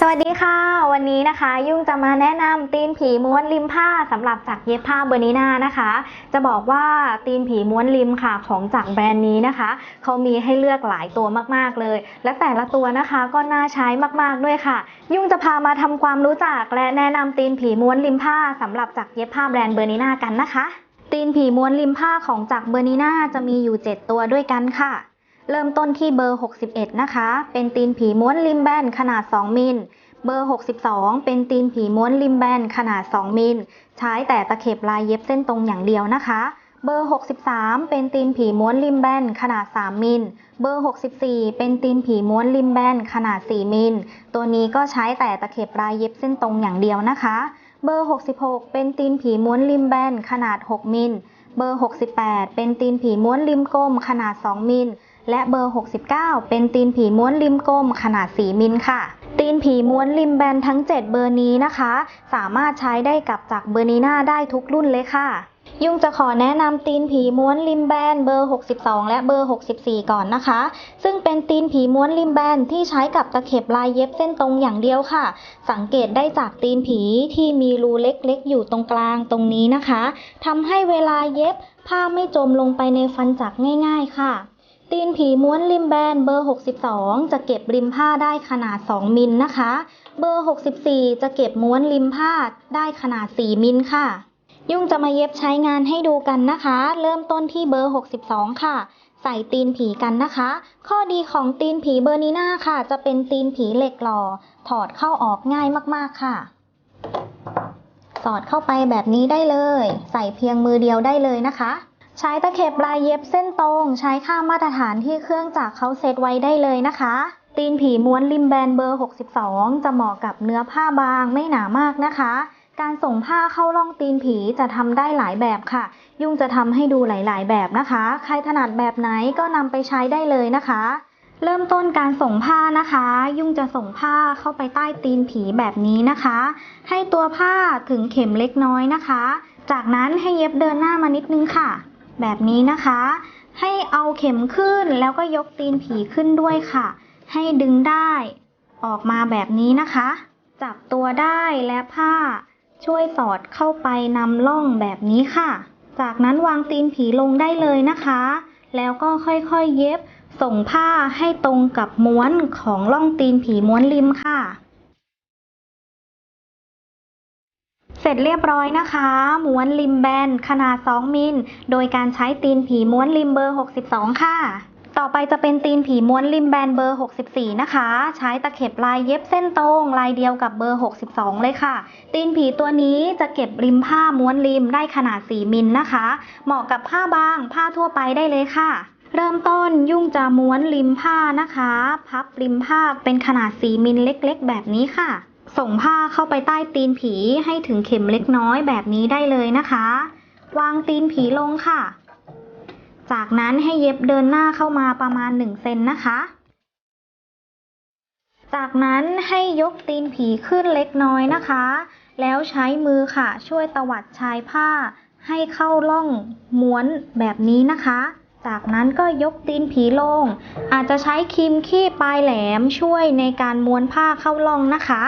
สวัสดีค่ะ วันนี้นะคะ ยุ่งจะมาแนะนำตีนผีม้วนริมผ้าสำหรับจากเย็บผ้าเบอร์นิน่านะคะ จะบอกว่าตีนผีม้วนริมค่ะของจากแบรนด์นี้นะคะเขามีให้เลือกหลายตัวมากๆเลย และแต่ละตัวนะคะก็น่าใช้มากๆด้วยค่ะ ยุ่งจะพามาทำความรู้จักและแนะนำตีนผีม้วนริมผ้าสำหรับจากเย็บผ้าแบรนด์เบอร์นิน่ากันนะคะตีนผีม้วนริมผ้าของจากเบอร์นิน่าจะมีอยู่ 7 ตัวด้วยกันค่ะ เริ่มต้นที่เบอร์ 61 นะคะ เป็นตีนผีม้วนริมแบนขนาด 2 มิล เบอร์ 62 เป็นตีนผีม้วนริมแบนขนาด 2 มิล ใช้แต่ตะเข็บลายเย็บเส้นตรงอย่างเดียวนะคะ เบอร์ 63 เป็นตีนผีม้วนริมแบนขนาด 3 มิล เบอร์ 64 เป็นตีนผีม้วนริมแบนขนาด 4 มิล ตัวนี้ก็ใช้แต่ตะเข็บลายเย็บเส้นตรงอย่างเดียวนะคะ เบอร์ 66 เป็นตีนผีม้วนริมแบนขนาด 6 มิล เบอร์ 68 เป็นตีนผีม้วนริมกลมขนาด 2 มิล และเบอร์ 69 เป็นตีนผีม้วนริมกลมขนาด 4 มิลค่ะตีนผีม้วนริมแบนทั้ง 7 เบอร์นี้นะคะ สามารถใช้ได้กับจากเบอร์นีน่าได้ทุกรุ่นเลยค่ะ ยุ่งจะขอแนะนำตีนผีม้วนริมแบนเบอร์ 62 และเบอร์ 64 ก่อนนะคะ ซึ่งเป็นตีนผีม้วนริมแบนที่ใช้กับตะเข็บลายเย็บเส้นตรงอย่างเดียวค่ะ สังเกตได้จากตีนผีที่มีรูเล็กๆ อยู่ตรงกลางตรงนี้นะคะทำให้เวลาเย็บผ้าไม่จมลงไปในฟันจักรง่าย ๆ ค่ะ ตีนผีม้วนริมแบนเบอร์ 62 จะเก็บริมผ้าได้ขนาด 2 มิลนะคะ เบอร์ 64 จะเก็บม้วนริมผ้าได้ขนาด 4 มิลค่ะ ยุ่งจะมาเย็บใช้งานให้ดูกันนะคะ เริ่มต้นที่เบอร์ 62 ค่ะ ใส่ตีนผีกันนะคะ ข้อดีของตีนผีเบอร์นีน่าค่ะ จะเป็นตีนผีเหล็กหล่อ ถอดเข้าออกง่ายมากๆค่ะ สอดเข้าไปแบบนี้ได้เลย ใส่เพียงมือเดียวได้เลยนะคะ ใช้ตะเข็บลายเย็บเส้นตรง ใช้ค่ามาตรฐานที่เครื่องจักรเขาเซตไว้ได้เลยนะคะ ตีนผีม้วนริมแบนเบอร์ 62 จะเหมาะกับเนื้อผ้าบางไม่หนามากนะคะ การส่งผ้าเข้าร่องตีนผีจะทำได้หลายแบบค่ะ ยุ่งจะทำให้ดูหลาย ๆ แบบนะคะ ใครถนัดแบบไหนก็นำไปใช้ได้เลยนะคะ เริ่มต้นการส่งผ้านะคะ ยุ่งจะส่งผ้าเข้าไปใต้ตีนผีแบบนี้นะคะ ให้ตัวผ้าถึงเข็มเล็กน้อยนะคะ จากนั้นให้เย็บเดินหน้ามานิดนึงค่ะ แบบนี้นะคะ ให้เอาเข็มขึ้นแล้วก็ยกตีนผีขึ้นด้วยค่ะ ให้ดึงได้ ออกมาแบบนี้นะคะ จับตัวได้และผ้า ช่วยสอดเข้าไปนำล่องแบบนี้ค่ะ จากนั้นวางตีนผีลงได้เลยนะคะ แล้วก็ค่อยๆเย็บส่งผ้าให้ตรงกับม้วนของล่องตีนผีม้วนริมค่ะ เสร็จเรียบร้อยนะคะ ม้วนริมแบนขนาด 2 มิล โดยการใช้ตีนผีม้วนริมเบอร์ 62 ค่ะ ต่อไปจะเป็นตีนผีม้วนริมแบนเบอร์ 64 นะคะ ใช้ตะเข็บลายเย็บเส้นตรงลายเดียวกับเบอร์ 62 เลยค่ะ ตีนผีตัวนี้จะเก็บริมผ้าม้วนริมได้ขนาด 4 มิลนะคะ เหมาะกับผ้าบางผ้าทั่วไปได้เลยค่ะเริ่มต้นยุ่งจะม้วนริมผ้านะคะ พับริมผ้าเป็นขนาด 4 มิลเล็ก ๆ แบบนี้ค่ะ ส่งผ้าเข้าไปใต้ตีนผีให้ถึงเข็มเล็กน้อยแบบนี้ได้เลยนะคะ วางตีนผีลงค่ะ จากนั้นให้เย็บเดินหน้าเข้ามาประมาณ1เซนนะคะ จากนั้นให้ยกตีนผีขึ้นเล็กน้อยนะคะ แล้วใช้มือค่ะ ช่วยตวัดชายผ้า ให้เข้าร่องม้วนแบบนี้นะคะจากนั้นก็ยกตีนผีลง อาจจะใช้ครีมขี้ปลายแหลมช่วยในการม้วนผ้าเข้าร่องนะคะ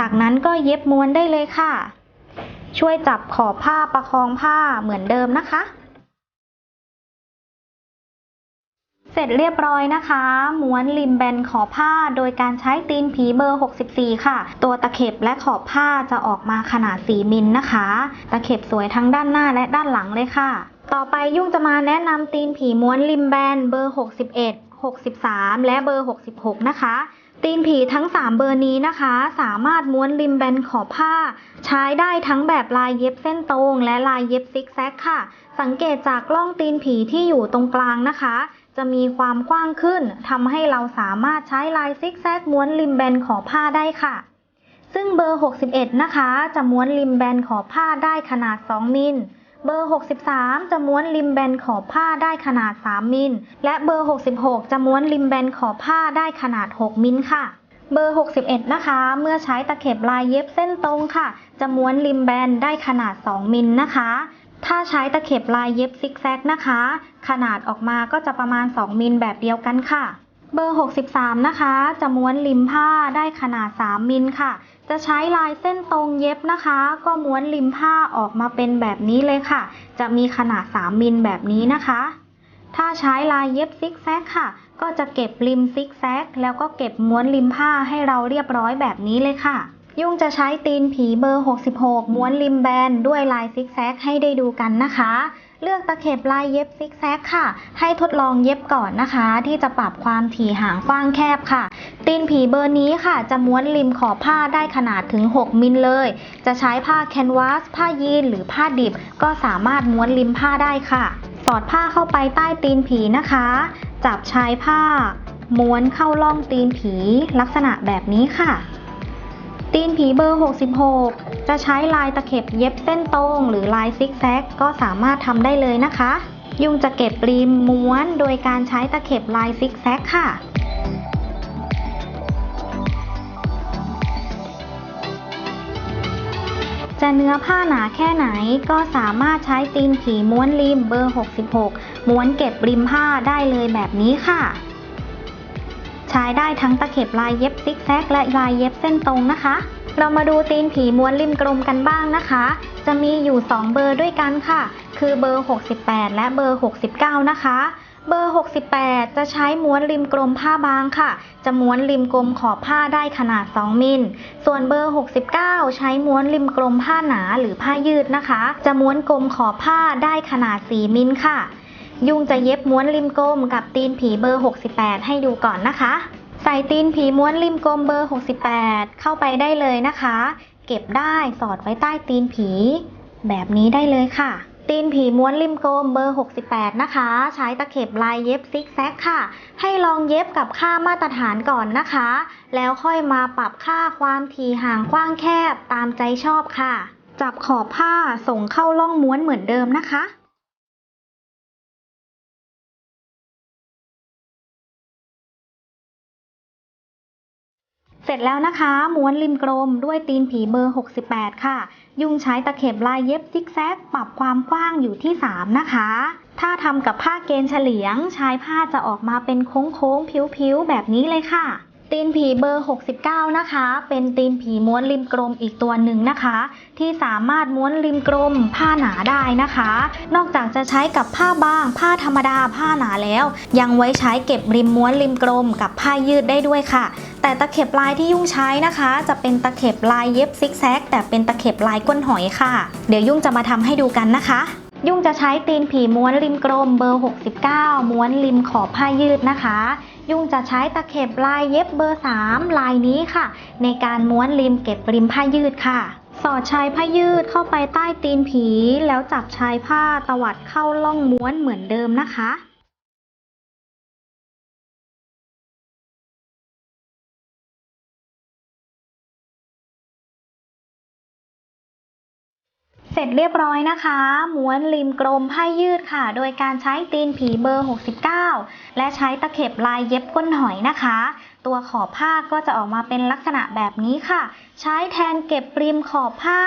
จากนั้นก็เย็บม้วนได้เลยค่ะ ช่วยจับขอบผ้าประคองผ้าเหมือนเดิมนะคะ เสร็จเรียบร้อยนะคะ ม้วนริมแบนขอบผ้าโดยการใช้ตีนผีเบอร์ 64 ค่ะ ตัวตะเข็บและขอบผ้าจะออกมาขนาด 4 มิลนะคะ ตะเข็บสวยทั้งด้านหน้าและด้านหลังเลยค่ะ ต่อไปยุ่งจะมาแนะนำตีนผีม้วนริมแบนเบอร์ 61 63 และเบอร์ 66 นะคะ ตีนผีทั้ง 3 เบอร์นี้นะคะ สามารถม้วนริมแบนขอบผ้า ใช้ได้ทั้งแบบลายเย็บเส้นตรง และลายเย็บซิกแซกค่ะ สังเกตจากล่องตีนผีที่อยู่ตรงกลางนะคะ จะมีความกว้างขึ้นทำให้เราสามารถใช้ลายซิกแซกม้วนริมแบนขอบผ้าได้ค่ะ ซึ่งเบอร์ 61 นะคะ จะม้วนริมแบนขอบผ้าได้ขนาด 2 มิล เบอร์ 63 จะม้วนริมแบนขอบผ้าได้ขนาด 3 มิล และเบอร์ 66 จะม้วนริมแบนขอบผ้าได้ขนาด 6 มิลค่ะ เบอร์ 61 นะคะ เมื่อใช้ตะเข็บลายเย็บเส้นตรงค่ะ จะม้วนริมแบนได้ขนาด 2 มิลนะคะ ถ้าใช้ตะเข็บลายเย็บซิกแซกนะคะ ขนาดออกมาก็จะประมาณ 2 มิลแบบเดียวกันค่ะ เบอร์ 63 นะคะ จะม้วนริมผ้าได้ขนาด 3 มิลค่ะ จะใช้ลายเส้นตรงเย็บนะคะ ก็ม้วนริมผ้าออกมาเป็นแบบนี้เลยค่ะ จะมีขนาด 3 มิลแบบนี้นะคะ ถ้าใช้ลายเย็บซิกแซกค่ะ ก็จะเก็บริมซิกแซกแล้วก็เก็บม้วนริมผ้าให้เราเรียบร้อยแบบนี้เลยค่ะ ยุ่งจะใช้ตีนผีเบอร์ 66 ม้วนริมแบนด้วยลายซิกแซกให้ได้ดูกันนะคะ เลือกตะเข็บลายเย็บซิกแซกค่ะ ให้ทดลองเย็บก่อนนะคะ ที่จะปรับความถี่ห่างกว้างแคบค่ะ ตีนผีเบอร์นี้ค่ะ จะม้วนริมขอบผ้าได้ขนาดถึง 6 มิลเลย จะใช้ผ้าแคนวาส ผ้ายีนหรือผ้าดิบ ก็สามารถม้วนริมผ้าได้ค่ะ สอดผ้าเข้าไปใต้ตีนผีนะคะ จับชายผ้า ม้วนเข้าล่องตีนผีลักษณะแบบนี้ค่ะ ผีเบอร์ 66 จะใช้ลายตะเข็บเย็บเส้นตรง หรือลายซิกแซกก็สามารถทำได้เลยนะคะ ยุงจะเก็บริมม้วนโดยการใช้ตะเข็บลายซิกแซกค่ะจะเนื้อผ้าหนาแค่ไหนก็สามารถใช้ตีนผีม้วนริมเบอร์ 66 ม้วนเก็บริมผ้าได้เลยแบบนี้ค่ะ ใช้ได้ทั้งตะเข็บลายเย็บซิกแซกและลายเย็บเส้นตรงนะคะ เรามาดูตีนผีม้วนริมกลมกันบ้างนะคะ จะมีอยู่ 2 เบอร์ด้วยกันค่ะ คือเบอร์ 68 และเบอร์ 69 นะคะ เบอร์ 68 จะใช้ม้วนริมกลมผ้าบางค่ะ จะม้วนริมกลมขอบผ้าได้ขนาด 2 มิล ส่วนเบอร์ 69 ใช้ม้วนริมกลมผ้าหนาหรือผ้ายืดนะคะ จะม้วนกลมขอบผ้าได้ขนาด 4 มิลค่ะ ยุ่งจะเย็บม้วนริมกลมกับตีนผีเบอร์ 68 ให้ดูก่อนนะคะ ใส่ตีนผีม้วนริมกลมเบอร์ 68 เข้าไปได้เลยนะคะ เก็บได้สอดไว้ใต้ตีนผี แบบนี้ได้เลยค่ะ ตีนผีม้วนริมกลมเบอร์ 68 นะคะ ใช้ตะเข็บลายเย็บซิกแซกค่ะ ให้ลองเย็บกับค่ามาตรฐานก่อนนะคะ แล้วค่อยมาปรับค่าความถี่ห่างกว้างแคบตามใจชอบค่ะ จับขอบผ้าส่งเข้าล่องม้วนเหมือนเดิมนะคะ ร็จแล้วนะคะ ม้วนริมกลมด้วยตีนผีเบอร์ 68 ค่ะ ยุงใช้ตะเข็บลายเย็บซิกแซก ปรับความกว้างอยู่ที่ 3 นะคะ ถ้าทำกับผ้าเกณฑ์เฉลียงใช้ผ้าจะออกมาเป็นโค้งๆ ผิวๆ แบบนี้เลยค่ะ ตีนผีเบอร์ 69 นะคะ เป็นตีนผีม้วนริมกลมอีกตัวหนึ่งนะคะ ที่สามารถม้วนริมกลมผ้าหนาได้นะคะ นอกจากจะใช้กับผ้าบาง ผ้าธรรมดาผ้าหนาแล้ว ยังไว้ใช้เก็บริมม้วนริมกลมกับผ้ายืดได้ด้วยค่ะ แต่ตะเข็บลายที่ยุ่งใช้นะคะ จะเป็นตะเข็บลายเย็บซิกแซกแต่เป็นตะเข็บลายก้นหอยค่ะ เดี๋ยวยุ่งจะมาทำให้ดูกันนะคะยุ่งจะใช้ตีนผีม้วนริมกลมเบอร์ 69 ม้วนริมขอบผ้ายืดนะคะ ยุ่งจะใช้ตะเข็บลายเย็บเบอร์ 3 ลายนี้ค่ะ ในการม้วนริมเก็บริมผ้ายืดค่ะ สอดชายผ้ายืดเข้าไปใต้ตีนผี แล้วจับชายผ้าตวัดเข้าล่องม้วนเหมือนเดิมนะคะ เสร็จเรียบร้อยนะคะ ม้วนริมกลมผ้ายืดค่ะ โดยการใช้ตีนผีเบอร์ 69 และใช้ตะเข็บลายเย็บก้นหอยนะคะ ตัวขอบผ้าก็จะออกมาเป็นลักษณะแบบนี้ค่ะ ใช้แทนเก็บริมขอบผ้า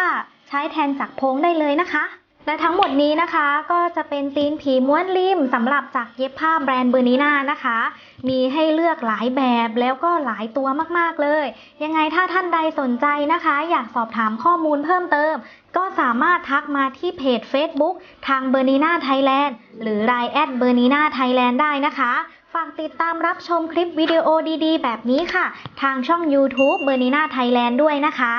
ใช้แทนจักรโพงได้เลยนะคะ และทั้งหมดนี้นะคะก็จะเป็นตีนผีม้วนริมสำหรับจากเย็บผ้าแบรนด์เบอร์นีนานะคะ มีให้เลือกหลายแบบแล้วก็หลายตัวมากๆเลย ยังไงถ้าท่านใดสนใจนะคะ อยากสอบถามข้อมูลเพิ่มเติม ก็สามารถทักมาที่เพจ Facebook ทางเบอร์นีนาไทยแลนด์หรือ Line แอดเบอร์นีนาไทยแลนด์ได้นะคะฝากติดตามรับชมคลิปวิดีโอดีๆ แบบนี้ค่ะ ทางช่อง YouTube เบอร์นีน่าไทยแลนด์ด้วยนะคะ